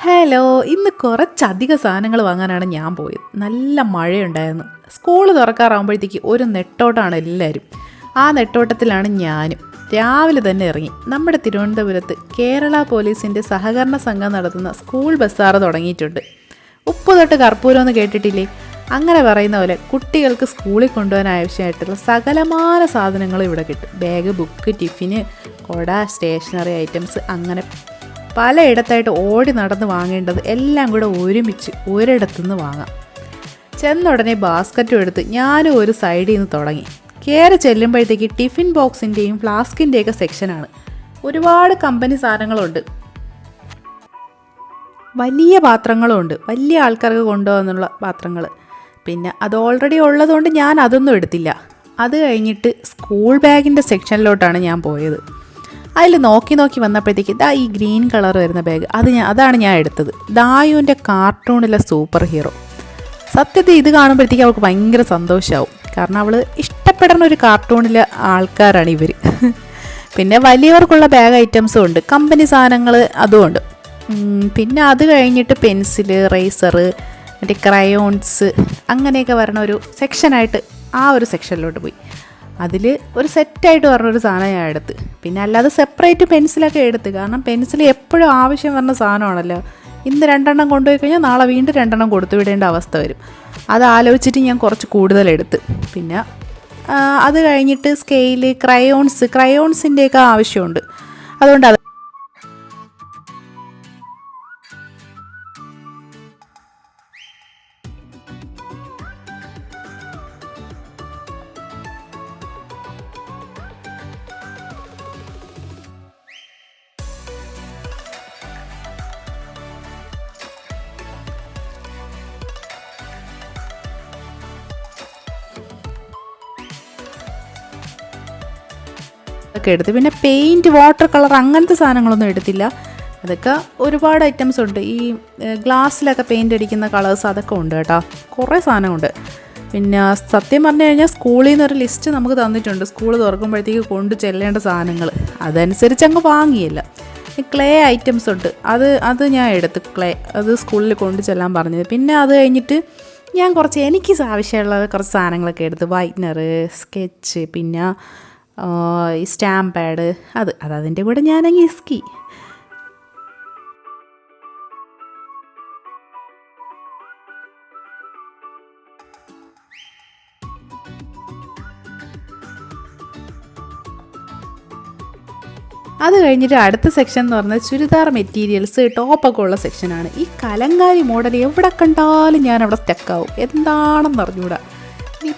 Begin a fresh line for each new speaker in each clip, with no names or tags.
Hello ഇന്ന് കുറച്ചധികം സാധനങ്ങൾ വാങ്ങാനാണ് ഞാൻ പോയത്. നല്ല മഴയുണ്ടായിരുന്നു. സ്കൂൾ തുറക്കാറാകുമ്പോഴത്തേക്ക് ഒരു നെട്ടോട്ടാണ് എല്ലാവരും ആ നെട്ടോട്ടത്തിലാണ് ഞാനും. രാവിലെ തന്നെ ഇറങ്ങി. നമ്മുടെ തിരുവനന്തപുരത്ത് കേരള പോലീസിന്റെ സഹകരണ സംഘം നടത്തുന്ന സ്കൂൾ ബസ്സാറ് തുടങ്ങിയിട്ടുണ്ട്. ഉപ്പ് തൊട്ട് കർപ്പൂരം എന്ന് കേട്ടിട്ടില്ലേ? അങ്ങനെ പറയുന്ന പോലെ കുട്ടികൾക്ക് സ്കൂളിൽ കൊണ്ടുപോകാൻ ആവശ്യമായിട്ടുള്ള സകലമാന സാധനങ്ങൾ ഇവിടെ കിട്ടും. ബാഗ് ബുക്ക് ടിഫിന് കൊട സ്റ്റേഷനറി ഐറ്റംസ് അങ്ങനെ പലയിടത്തായിട്ട് ഓടി നടന്ന് വാങ്ങേണ്ടത് എല്ലാം കൂടെ ഒരുമിച്ച് ഒരിടത്തുനിന്ന് വാങ്ങാം. ചെന്നുടനെ ബാസ്ക്കറ്റും എടുത്ത് ഞാനും ഒരു സൈഡിൽ നിന്ന് തുടങ്ങി. കയറി ചെല്ലുമ്പോഴത്തേക്ക് ടിഫിൻ ബോക്സിന്റെയും ഫ്ലാസ്കിന്റെയൊക്കെ സെക്ഷനാണ് ഒരുപാട് കമ്പനി സാധനങ്ങളുണ്ട്. വലിയ പാത്രങ്ങളുമുണ്ട് വലിയ ആൾക്കാർക്ക് കൊണ്ടുപോകാനുള്ള പാത്രങ്ങൾ പിന്നെ അത് ഓൾറെഡി ഉള്ളതുകൊണ്ട് ഞാൻ അതൊന്നും എടുത്തില്ല. അത് കഴിഞ്ഞിട്ട് സ്കൂൾ ബാഗിന്റെ സെക്ഷനിലോട്ടാണ് ഞാൻ പോയത്. അതിൽ നോക്കി നോക്കി വന്നപ്പോഴത്തേക്ക് ഇതാ ഈ ഗ്രീൻ കളർ വരുന്ന ബാഗ് അത് ഞാൻ അതാണ് ഞാൻ എടുത്തത്. ദായുവിന്റെ കാർട്ടൂണിലെ സൂപ്പർ ഹീറോ സത്യത്തിൽ ഇത് കാണുമ്പോഴത്തേക്ക് അവൾക്ക് ഭയങ്കര സന്തോഷമാവും കാരണം അവൾ ഇഷ്ടപ്പെടുന്ന ഒരു കാർട്ടൂണിലെ ആൾക്കാരാണ് ഇവർ പിന്നെ വലിയവർക്കുള്ള ബാഗ് ഐറ്റംസും ഉണ്ട്. കമ്പനി സാധനങ്ങൾ അതുമുണ്ട് പിന്നെ അത് കഴിഞ്ഞിട്ട് പെൻസിൽ റേസർ മറ്റേ ക്രയോൺസ് അങ്ങനെയൊക്കെ വരണ ഒരു സെക്ഷനായിട്ട് ആ ഒരു സെക്ഷനിലോട്ട് പോയി. അതിൽ ഒരു സെറ്റായിട്ട് പറഞ്ഞൊരു സാധനം ഞാൻ എടുത്ത്. പിന്നെ അല്ലാതെ സെപ്പറേറ്റ് പെൻസിലൊക്കെ എടുത്ത്. കാരണം പെൻസിൽ എപ്പോഴും ആവശ്യം വരുന്ന സാധനമാണല്ലോ. ഇന്ന് രണ്ടെണ്ണം കൊണ്ടുപോയി കഴിഞ്ഞാൽ നാളെ വീണ്ടും രണ്ടെണ്ണം കൊടുത്തു വിടേണ്ട അവസ്ഥ വരും. അത് ആലോചിച്ചിട്ട് ഞാൻ കുറച്ച് കൂടുതൽ എടുത്ത്. പിന്നെ അത് കഴിഞ്ഞിട്ട് സ്കെയിൽ ക്രയോൺസ് ക്രയോൺസിന്റെയൊക്കെ ആവശ്യമുണ്ട്. അതുകൊണ്ട് അത് ഒക്കെ എടുത്ത്. പിന്നെ പെയിന്റ് വാട്ടർ കളർ അങ്ങനത്തെ സാധനങ്ങളൊന്നും എടുത്തില്ല. അതൊക്കെ ഒരുപാട് ഐറ്റംസ് ഉണ്ട്. ഈ ഗ്ലാസ്സിലൊക്കെ പെയിന്റ് അടിക്കുന്ന കളേഴ്സ് അതൊക്കെ ഉണ്ട് കേട്ടോ. കുറേ സാധനമുണ്ട് പിന്നെ സത്യം പറഞ്ഞു കഴിഞ്ഞാൽ സ്കൂളിൽ നിന്ന് ഒരു ലിസ്റ്റ് നമുക്ക് തന്നിട്ടുണ്ട്. സ്കൂൾ തുറക്കുമ്പോഴത്തേക്ക് കൊണ്ട് ചെല്ലേണ്ട സാധനങ്ങൾ. അതനുസരിച്ച് അങ്ങ് വാങ്ങിയില്ല. ക്ലേ ഐറ്റംസ് ഉണ്ട്. അത് അത് ഞാൻ എടുത്ത് ക്ലേ അത് സ്കൂളിൽ കൊണ്ട് ചെല്ലാൻ പറഞ്ഞത്. പിന്നെ അത് കഴിഞ്ഞിട്ട് ഞാൻ കുറച്ച് എനിക്ക് ആവശ്യമുള്ള കുറച്ച് സാധനങ്ങളൊക്കെ എടുത്ത്. വൈറ്റ്നർ സ്കെച്ച് പിന്നെ ഈ സ്റ്റാമ്പ് പാഡ് അത് അത് അതിന്റെ കൂടെ ഞാനങ്ങ് ഇസ്കി. അത് കഴിഞ്ഞിട്ട് അടുത്ത സെക്ഷൻ എന്ന് പറഞ്ഞാൽ ചുരിദാർ മെറ്റീരിയൽസ് ടോപ്പൊക്കെ ഉള്ള സെക്ഷനാണ് ഈ കലങ്കാരി മോഡൽ എവിടെ കണ്ടാലും ഞാൻ അവിടെ സ്റ്റക്കാവും എന്താണെന്ന് അറിഞ്ഞൂടാ. എനിക്ക്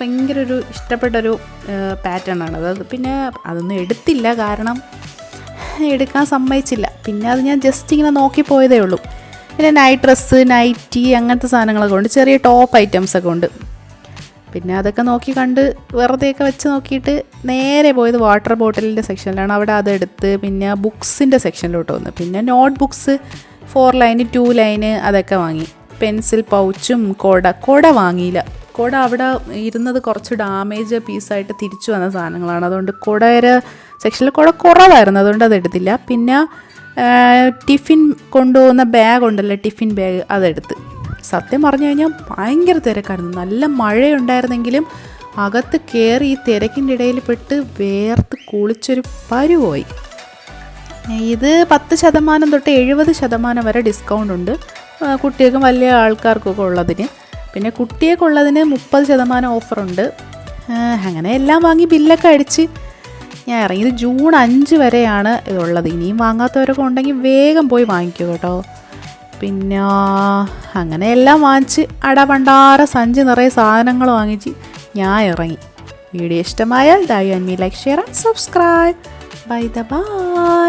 ഭയങ്കര ഒരു ഇഷ്ടപ്പെട്ടൊരു പാറ്റേൺ ആണ്. അത് പിന്നെ അതൊന്നും എടുത്തില്ല. കാരണം എടുക്കാൻ സമ്മതിച്ചില്ല. പിന്നെ അത് ഞാൻ ജസ്റ്റ് ഇങ്ങനെ നോക്കി പോയതേ ഉള്ളൂ. പിന്നെ നൈറ്റ് ഡ്രസ്സ് നൈറ്റി അങ്ങനത്തെ സാധനങ്ങളൊക്കെ ഉണ്ട്. ചെറിയ ടോപ്പ് ഐറ്റംസ് ഒക്കെ ഉണ്ട്. പിന്നെ അതൊക്കെ നോക്കി കണ്ട് വെറുതെയൊക്കെ വെച്ച് നോക്കിയിട്ട് നേരെ പോയത് വാട്ടർ ബോട്ടിലിന്റെ സെക്ഷനിലാണ് അവിടെ അതെടുത്ത് പിന്നെ ബുക്സിന്റെ സെക്ഷനിലോട്ട് വന്നു. പിന്നെ notebooks four line two line അതൊക്കെ വാങ്ങി. പെൻസിൽ പൗച്ചും കൊട. കൊട വാങ്ങിയില്ല. കൊട അവിടെ ഇരുന്നത് കുറച്ച് ഡാമേജ് പീസായിട്ട് തിരിച്ചു വന്ന സാധനങ്ങളാണ്. അതുകൊണ്ട് കുടയര സെക്ഷനിൽ കുട കുറവായിരുന്നു. അതുകൊണ്ട് അത് എടുത്തില്ല. പിന്നെ ടിഫിൻ കൊണ്ടുപോകുന്ന ബാഗ് ഉണ്ടല്ലോ ടിഫിൻ ബാഗ് അതെടുത്ത്. സത്യം പറഞ്ഞു കഴിഞ്ഞാൽ ഭയങ്കര തിരക്കായിരുന്നു. നല്ല മഴയുണ്ടായിരുന്നെങ്കിലും അകത്ത് കയറി ഈ തിരക്കിന്റെ ഇടയിൽ പെട്ട് വേർത്ത് കുളിച്ചൊരു പരുപോയി ഇത് പത്ത് ശതമാനം തൊട്ട് എഴുപത് ശതമാനം വരെ ഡിസ്കൗണ്ട് ഉണ്ട്. കുട്ടികൾക്കും വലിയ ആൾക്കാർക്കൊക്കെ ഉള്ളതിന്. പിന്നെ കുട്ടികൾക്കുള്ളതിന് മുപ്പത് ശതമാനം ഓഫറുണ്ട്. അങ്ങനെ എല്ലാം വാങ്ങി ബില്ലൊക്കെ അടിച്ച്. ഞാൻ ഇറങ്ങിയത് ജൂൺ അഞ്ച് വരെയാണ് ഇതുള്ളത്. ഇനിയും വാങ്ങാത്തവരൊക്കെ ഉണ്ടെങ്കിൽ വേഗം പോയി വാങ്ങിക്കൂ കേട്ടോ. പിന്നെ അങ്ങനെ എല്ലാം വാങ്ങിച്ച് അടപണ്ടാര സഞ്ചി നിറയെ സാധനങ്ങൾ വാങ്ങിച്ച് ഞാൻ ഇറങ്ങി. വീഡിയോ ഇഷ്ടമായാൽ ദയവ് me like share and subscribe bye the bye